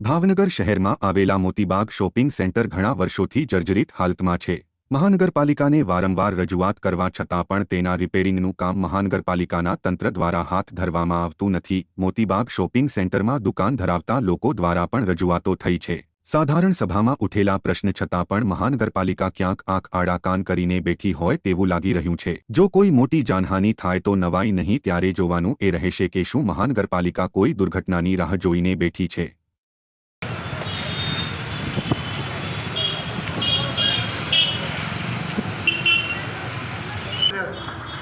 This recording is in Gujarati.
ભાવનગર શહેરમાં આવેલા મોતીબાગ શોપિંગ સેન્ટર ઘણા વર્ષોથી જર્જરિત હાલતમાં છે. મહાનગરપાલિકાને વારંવાર રજૂઆત કરવા છતાં પણ તેના રિપેરિંગનું કામ મહાનગરપાલિકાના તંત્ર દ્વારા હાથ ધરવામાં આવતું નથી. મોતીબાગ શોપિંગ સેન્ટરમાં દુકાન ધરાવતા લોકો દ્વારા પણ રજૂઆતો થઈ છે. સાધારણ સભામાં ઉઠેલા પ્રશ્ન છતાં પણ મહાનગરપાલિકા ક્યાંક આંખ આડા કાન કરીને બેઠી હોય તેવું લાગી રહ્યું છે. જો કોઈ મોટી જાનહાનિ થાય તો નવાઈ નહીં ત્યારે જોવાનું એ રહેશે કે શું મહાનગરપાલિકા કોઈ દુર્ઘટનાની રાહ જોઈને બેઠી છે. Amen.